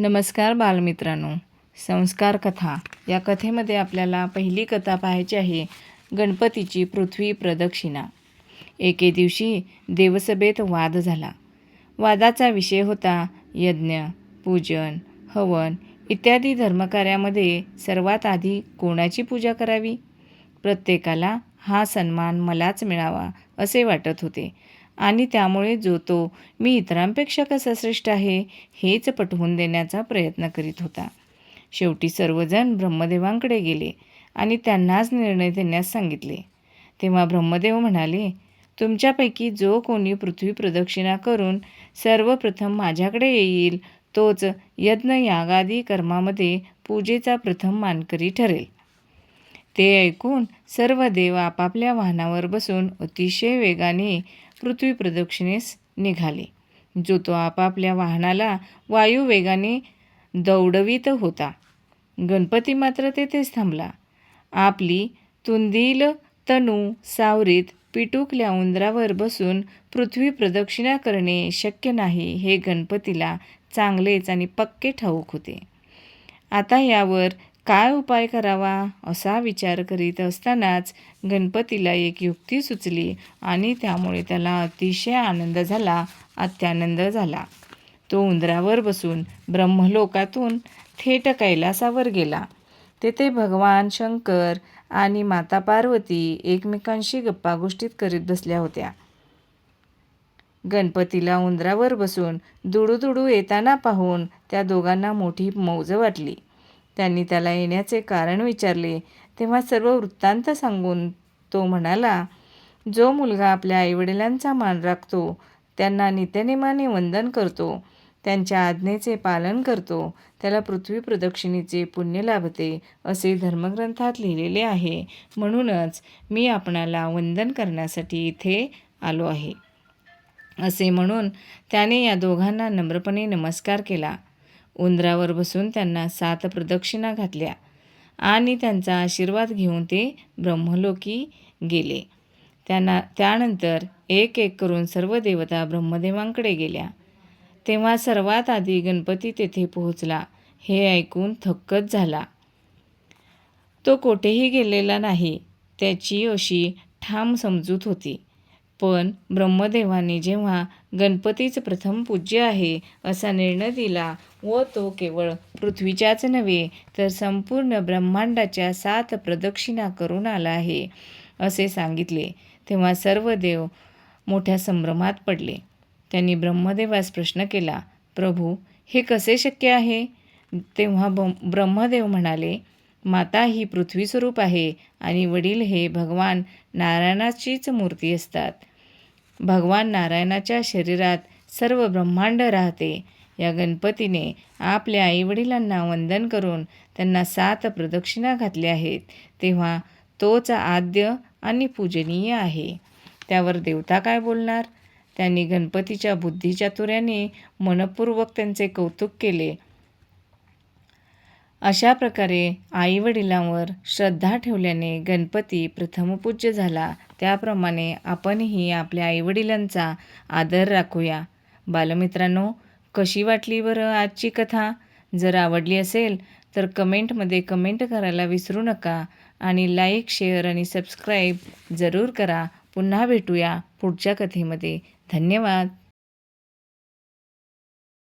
नमस्कार बालमित्रांनो. संस्कार कथा. या कथेमध्ये आपल्याला पहिली कथा पाहायची आहे गणपतीची पृथ्वी प्रदक्षिणा. एके दिवशी देवसभेत वाद झाला. वादाचा विषय होता यज्ञ पूजन हवन इत्यादी धर्मकार्यामध्ये सर्वात आधी कोणाची पूजा करावी? प्रत्येकाला हा सन्मान मलाच मिळावा असे वाटत होते. आणि त्यामुळे जो तो मी इतरांपेक्षा कसा श्रेष्ठ आहे हेच पटवून देण्याचा प्रयत्न करीत होता. शेवटी सर्वजण ब्रह्मदेवांकडे गेले आणि त्यांनाच निर्णय देण्यास सांगितले. तेव्हा ब्रह्मदेव म्हणाले तुमच्यापैकी जो कोणी पृथ्वी प्रदक्षिणा करून सर्वप्रथम माझ्याकडे येईल तोच यज्ञ यागादी कर्मामध्ये पूजेचा प्रथम मानकरी ठरेल. ते ऐकून सर्व देव आपापल्या वाहनावर बसून अतिशय वेगाने पृथ्वी प्रदक्षिणेस निघाले. जो तो आपापल्या वाहनाला वायुवेगाने दौडवीत होता. गणपती मात्र तेथेच थांबला. आपली तुंदील तनू सावरीत पिटुकल्या उंदरावर बसून पृथ्वी प्रदक्षिणा करणे शक्य नाही हे गणपतीला चांगलेच आणि पक्के ठाऊक होते. आता यावर काय उपाय करावा असा विचार करीत असतानाच गणपतीला एक युक्ती सुचली आणि त्यामुळे त्याला अतिशय आनंद झाला अत्यानंद झाला. तो उंदरावर बसून ब्रह्मलोकातून थेट कैलासावर गेला. तेथे भगवान शंकर आणि माता पार्वती एकमेकांशी गप्पागोष्टीत करीत बसल्या होत्या. गणपतीला उंदरावर बसून दुडू येताना पाहून त्या दोघांना मोठी मौज वाटली. त्यांनी त्याला येण्याचे कारण विचारले. तेव्हा सर्व वृत्तांत सांगून तो म्हणाला जो मुलगा आपल्या आईवडिलांचा मान राखतो त्यांना नित्यनेमाने वंदन करतो त्यांच्या आज्ञेचे पालन करतो त्याला पृथ्वी प्रदक्षिणेचे पुण्य लाभते असे धर्मग्रंथात लिहिलेले आहे. म्हणूनच मी आपणाला वंदन करण्यासाठी इथे आलो आहे. असे म्हणून त्याने या दोघांना नम्रपणे नमस्कार केला. उंदरावर बसून त्यांना सात प्रदक्षिणा घातल्या आणि त्यांचा आशीर्वाद घेऊन ते ब्रह्मलोकी गेले. त्यांना त्यानंतर एक एक करून सर्व देवता ब्रह्मदेवांकडे गेल्या. तेव्हा सर्वात आधी गणपती तेथे पोहोचला. हे ऐकून थक्कच झाला. तो कोठेही गेलेला नाही. त्याची अशी ठाम समजूत होती. पण ब्रह्मदेवाने जेव्हा गणपतीच प्रथम पूज्य आहे असा निर्णय दिला व तो केवळ पृथ्वीच्याच नव्हे तर संपूर्ण ब्रह्मांडाच्या सात प्रदक्षिणा करून आला आहे असे सांगितले. तेव्हा सर्व देव मोठ्या संभ्रमात पडले. त्यांनी ब्रह्मदेवास प्रश्न केला प्रभू हे कसे शक्य आहे? तेव्हा ब्रह्मदेव म्हणाले माता ही पृथ्वी स्वरूप आहे आणि वडील हे भगवान नारायणाचीच मूर्ती असतात. भगवान नारायणाच्या शरीरात सर्व ब्रह्मांड राहते. या गणपतीने आपल्या आईवडिलांना वंदन करून त्यांना सात प्रदक्षिणा घातल्या आहेत. तेव्हा तोच आद्य आणि पूजनीय आहे. त्यावर देवता काय बोलणार? त्यांनी गणपतीच्या बुद्धिचातुर्याने मनपूर्वक त्यांचे कौतुक केले. अशा प्रकारे आईवडिलांवर श्रद्धा ठेवल्याने गणपती प्रथमपूज्य झाला. त्याप्रमाणे आपणही आपल्या आईवडिलांचा आदर राखूया. बालमित्रांनो कशी वाटली बरं आजची कथा? जर आवडली असेल तर कमेंटमध्ये कमेंट करायला विसरू नका आणि लाईक शेअर आणि सबस्क्राईब जरूर करा. पुन्हा भेटूया पुढच्या कथेमध्ये. धन्यवाद!